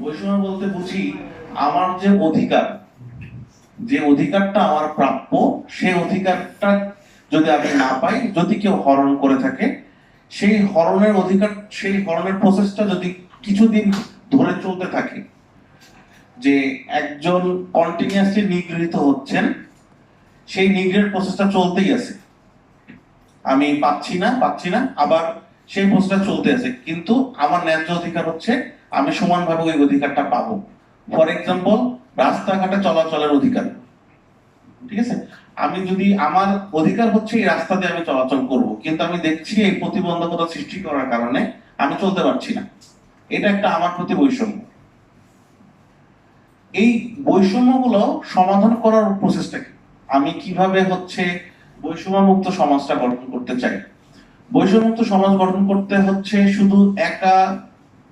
বৈষম্য বলতে বুঝি আমার যে অধিকার, যে অধিকারটা আমার প্রাপ্য সেই অধিকারটা যদি আমি না পাই, যদি কেউ হরণ করে থাকে, সেই হরণের অধিকার, সেই হরণের প্রসেসটা যদি কিছুদিন ধরে চলতে থাকে, যে একজন কন্টিনিউয়াসলি নিগৃহীত হচ্ছেন, সেই নিগ্রহের প্রসেসটা চলতেই আছে। আমি পাচ্ছি না পাচ্ছি না, আবার সেই প্রসেসটা চলতে আছে। কিন্তু আমার ন্যায্য অধিকার হচ্ছে আমি সমানভাবে ওই অধিকারটা পাবো। ফর এক্সাম্পল রাস্তাঘাটে চলাচলের অধিকার। ঠিক আছে? আমি যদি আমার অধিকার হচ্ছে এই রাস্তা দিয়ে আমি চলাচল করব, কিন্তু আমি দেখছি এই প্রতিবন্ধকতা সৃষ্টি করার কারণে আমি চলতে পারছি না। এটা একটা আমার প্রতি বৈষম্য। এই বৈষম্যগুলো সমাধান করার প্রসেসটা কি? আমি কীভাবে হচ্ছে বৈষম্য মুক্ত সমাজটা গঠন করতে চাই? বৈষম্যমুক্ত সমাজ গঠন করতে হচ্ছে শুধু একা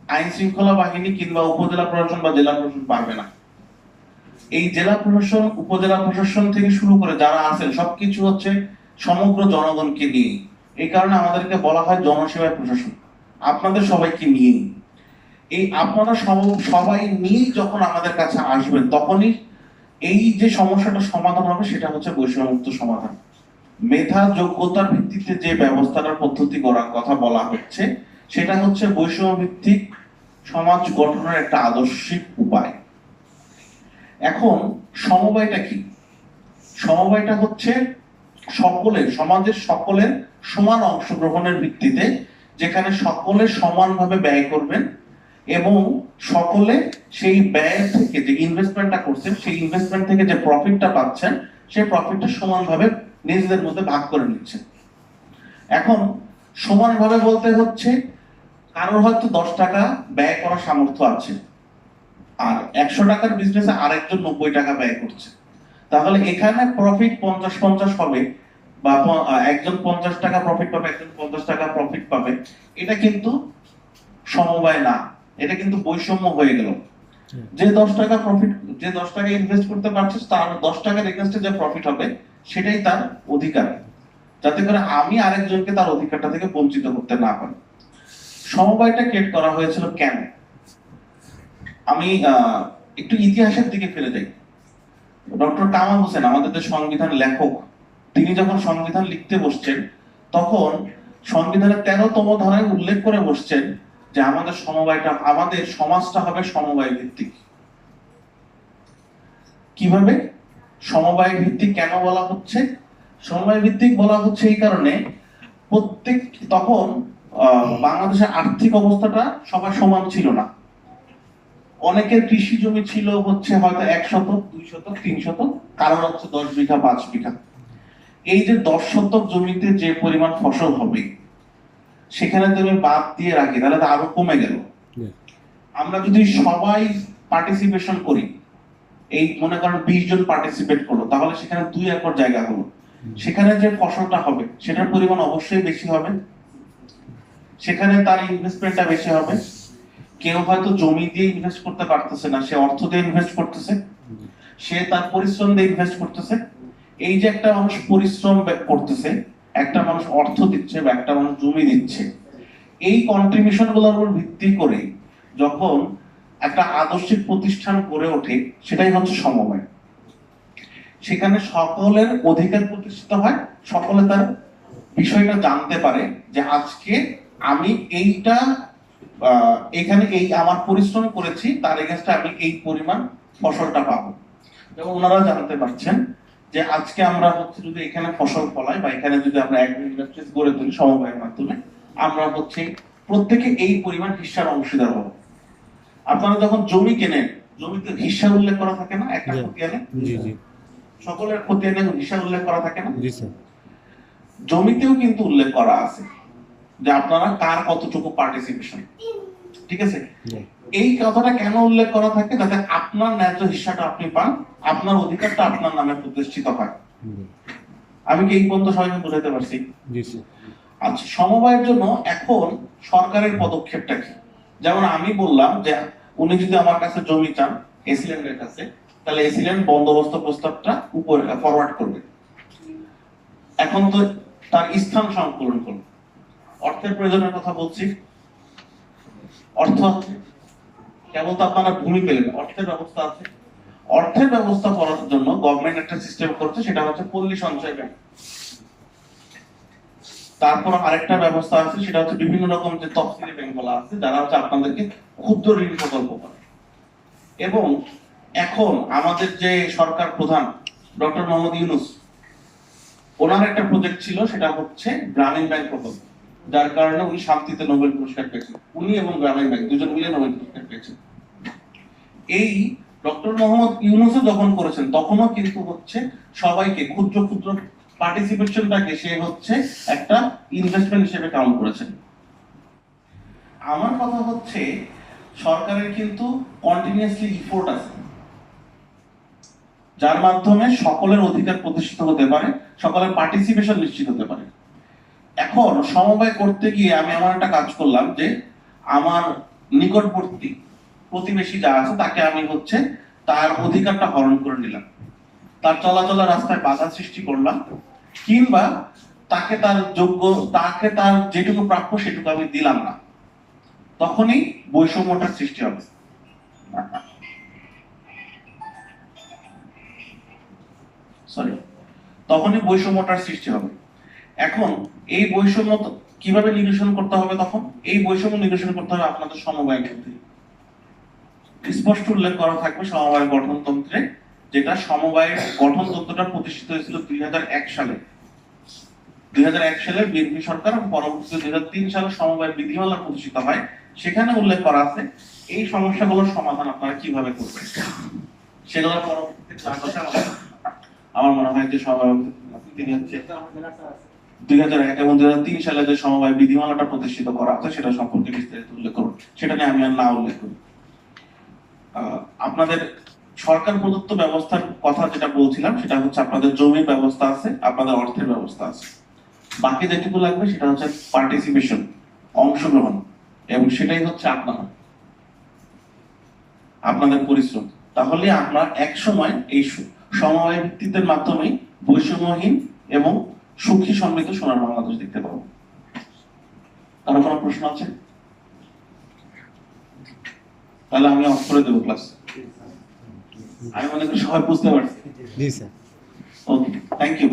আইন শৃঙ্খলা বাহিনী কিংবা উপজেলা প্রশাসন বা জেলা প্রশাসন পারবে না। এই জেলা প্রশাসন, উপজেলা প্রশাসন থেকে শুরু করে যারা আছেন, সবকিছু হচ্ছে সমগ্র জনগণকে নিয়ে এই কারণে আমাদেরকে বলা হয় জনসেবায় প্রশাসন। আপনাদের সবাইকে নিয়ে এই আপনারা সব- সবাই নিয়েই যখন আমাদের কাছে আসবেন, তখনই এই যে সমস্যাটা সমাধান হবে, সেটা হচ্ছে বৈষম্যমুক্ত সমাধান। মেধা, যোগ্যতার ভিত্তিতে যে ব্যবস্থাটার পদ্ধতি করার কথা বলা হচ্ছে সেটা হচ্ছে বৈষম্য ভিত্তিক সমাজ গঠনের একটা আদর্শিক উপায়। এখন সমবায়টা কি? সমবায়টা হচ্ছে সকলের, সমাজের সকলের সমান অংশগ্রহণের ভিত্তিতে যেখানে সকলে সমানভাবে ব্যয় করবেন এবং সকলে সেই ব্যয় থেকে যে ইনভেস্টমেন্টটা করছেন, সেই ইনভেস্টমেন্ট থেকে যে প্রফিটটা পাচ্ছেন, সেই প্রফিটটা সমানভাবে নিজেদের মধ্যে ভাগ করে নিচ্ছেন। এখন সমানভাবে বলতে হচ্ছে কারোর হয়তো দশ টাকা ব্যয় করার সামর্থ্য আছে, আর একশো টাকার বিজনেসে আরেকজন নব্বই টাকা ব্যয় করছে। তাহলে এখানে প্রফিট পঞ্চাশ পঞ্চাশ হবে, বা একজন পঞ্চাশ টাকা প্রফিট পাবে, একজন পঞ্চাশ টাকা প্রফিট পাবে। এটা কিন্তু সমবায় না, এটা কিন্তু বৈষম্য হয়ে গেল। যে দশ টাকা প্রফিট যে দশ টাকা ইনভেস্ট করতে পারছে, তার দশ টাকার এগেনস্টে যে প্রফিট হবে, সেটাই তার অধিকার। যাতে করে আমি আরেকজনকে তার অধিকারটা থেকে বঞ্চিত করতে না পারি। সমবায়টা ক্রিয়েট করা হয়েছিল কেন? আমি একটু ইতিহাসের দিকে ফিরে যাই। ডক্টর কামাল হোসেন, আমাদের সংবিধান লেখক, তিনি যখন সংবিধান লিখতে বসছেন, তখন সংবিধানের তেরোতম ধারায় উল্লেখ করে বসছেন যে আমাদের সমবায়টা, আমাদের সমাজটা হবে সমবায় ভিত্তিক কীভাবে? সমবায় ভিত্তিক কেন বলা হচ্ছে? সমবায় ভিত্তিক বলা হচ্ছে এই কারণে প্রত্যেক, তখন বাংলাদেশের আর্থিক অবস্থাটা সবার সমান ছিল না। অনেকের কৃষি জমি ছিল হচ্ছে হয়তো এক শতক দুই শতক তিন শতক কারোর হচ্ছে দশ বিঘা পাঁচ বিঘা। এই যে দশ শতক জমিতে যে পরিমাণ ফসল হবে সেখানে তুমি বাদ দিয়ে রাখি তাহলে তো আরও কমে গেল। আমরা যদি সবাই পার্টিসিপেশন করি এই মনে করেন বিশ জন পার্টিসিপেট করল তাহলে সেখানে দুই একর জায়গা হলো। সেখানে যে ফসলটা হবে সেটার পরিমাণ অবশ্যই বেশি হবে। সেখানে তার ইনভেস্টমেন্টটা বেশি হবে। কেউ হয়তো জমি দিয়ে ইনভেস্ট করতে পারতেছে না, সে অর্থ দিয়ে ইনভেস্ট করতেছে, সে তার পরিশ্রম দিয়ে ইনভেস্ট করতেছে। এই যে একটা মানুষ পরিশ্রম করতেছে, একটা মানুষ অর্থ দিচ্ছে বা একটা মানুষ জমি দিচ্ছে, এই কন্ট্রিবিউশনগুলোর উপর ভিত্তি করে যখন একটা আদর্শিক প্রতিষ্ঠান গড়ে ওঠে, সেটাই হচ্ছে সমবায়। সেখানে সকলের অধিকার প্রতিষ্ঠিত হয়, সকলে তার বিষয়টা জানতে পারে যে আজকে আমি এইটা এখানে এই আমার পরিশ্রম করেছি তার এগেনস্টে আমি এই পরিমাণ ফসলটা পাবো। এবং ওনারা জানতে পারছেন যে আজকে আমরা হচ্ছে যদি এখানে ফসল ফলাই বা এখানে যদি আমরা এক ইন্ডাস্ট্রিজ গড়ে তুলি সমবায়ের মাধ্যমে আমরা হচ্ছে প্রত্যেকে এই পরিমাণ হিসার অংশীদার হব। আপনারা যখন জমি কেনেন জমিতে হিসার উল্লেখ করা থাকে না? একটা. খতিয়ানে সকলের খতিয়ানে হিসার উল্লেখ করা থাকে না? জমিতেও কিন্তু উল্লেখ করা আছে। যে আপনারা কার কতটুকু পার্টিসিপেশন ঠিক আছে? এই কথাটা কেন উল্লেখ করা থাকে? যাতে আপনার ন্যায্য হিসাটা আপনি পান আপনার অধিকারটা আপনার নামে প্রতিষ্ঠিত হয়। আমি কি এই পর্যন্ত সবাইকে বুঝাতে পারছি? আচ্ছা সমবায়ের জন্য এখন সরকারের পদক্ষেপটা কি? যেমন আমি বললাম যে উনি যদি আমার কাছে জমি চান এসিল্যান্ডের কাছে তাহলে এসিল্যান্ড বন্দোবস্ত প্রস্তাবটা উপরে ফরওয়ার্ড করবে। এখন তো তার স্থান সংকলন করবে। অর্থের প্রয়োজনের কথা বলছি। অর্থ কেবল তো আপনারা ভূমি পেলেন, অর্থের ব্যবস্থা আছে। অর্থের ব্যবস্থা করার জন্য গভর্নমেন্ট একটা সিস্টেম করছে, সেটা হচ্ছে পল্লী সঞ্চয় ব্যাংক তারপর আরেকটা ব্যবস্থা আছে, সেটা হচ্ছে বিভিন্ন রকম যে তফসিলি ব্যাংক বলা আছে, যারা হচ্ছে আপনাদেরকে ক্ষুদ্র ঋণ প্রকল্প করে। এবং এখন আমাদের যে সরকার প্রধান, ডক্টর মোহাম্মদ ইউনুস, ওনার একটা প্রজেক্ট ছিল, সেটা হচ্ছে গ্রামীণ ব্যাংক প্রকল্প। যার কারণে উনি শান্তিতে নোবেল পুরস্কার পেয়েছেন। উনি এবং গ্রামীণ ব্যাংক দুজন মিলে নোবেল পুরস্কার পেয়েছেন। এই ডক্টর মোহাম্মদ ইউনুসও যখন করেছেন, তখনও কিন্তু হচ্ছে সবাইকে, ক্ষুদ্র ক্ষুদ্র পার্টিসিপেশনটাকে সে হচ্ছে একটা ইনভেস্টমেন্ট হিসেবে কাউন্ট করেছেন। আমার কথা হচ্ছে, সরকারের কিন্তু কন্টিনিউয়াসলি ইফোর্ট আছে। যার মাধ্যমে সকলের অধিকার প্রতিষ্ঠিত হতে পারে, সকলের পার্টিসিপেশন নিশ্চিত হতে পারে। এখন সমবায় করতে গিয়ে আমি আমার একটা কাজ করলাম যে আমার নিকটবর্তী প্রতিবেশী যা আছে, তাকে আমি হচ্ছে তার অধিকারটা হরণ করে নিলাম। তার চলাচলের রাস্তায় বাধা সৃষ্টি করলাম, কিংবা তাকে তার যোগ্য, তাকে তার যেটুকু প্রাপ্য সেটুকু আমি দিলাম না। তখনই বৈষম্যটার সৃষ্টি হবে। সরি তখনই বৈষম্যটার সৃষ্টি হবে। এখন এই বৈষম্য কীভাবে নিরসন করতে হবে তখন? এই বৈষম্য নিরসন করতে হবে আপনাদের সমবায় ক্ষেত্রে। স্পষ্ট উল্লেখ করা থাকবে সমবায় গঠনতন্ত্রে, যেটা সমবায়ের গঠনতন্ত্রটা প্রতিষ্ঠিত হয়েছিল দুই সালে। দুই সালে বিএনপি সরকার পরবর্তীতে দুই সালে সমবায় বিধিমালা প্রতিষ্ঠিত হয়। সেখানে উল্লেখ করা আছে, এই সমস্যাগুলোর সমাধান আপনারা কীভাবে করবেন? সেগুলো পরবর্তীতে আমার মনে হয় যে সমবায় তিনি হচ্ছে দুই হাজার এক এবং দুই হাজার তিন সালে যে সমবায় বিধিমালাটা প্রতিষ্ঠিত করা আছে সেটা সম্পর্কে বিস্তারিত উল্লেখ করুন। সেটা নিয়ে আমি আর না উল্লেখ করি। আপনাদের সরকার প্রদত্ত ব্যবস্থার কথা যেটা বলছিলাম, সেটা হচ্ছে আপনাদের জমির ব্যবস্থা আছে, আপনাদের অর্থের ব্যবস্থা আছে। বাকি যেটুকু লাগবে, সেটা হচ্ছে পার্টিসিপেশন অংশগ্রহণ, এবং সেটাই হচ্ছে আপনারা, আপনাদের পরিশ্রম। তাহলে আমরা এক সময় এই সমবায় ভিত্তিতের মাধ্যমে বৈষম্যহীন এবং সুখী সমৃদ্ধ সোনার বাংলাদেশ দেখতে পাবো। কারও কোনো প্রশ্ন আছে? তাহলে আমি অফ করে দেবো ক্লাস আমি মনে করি সবাই বুঝতে পারছি। Okay thank you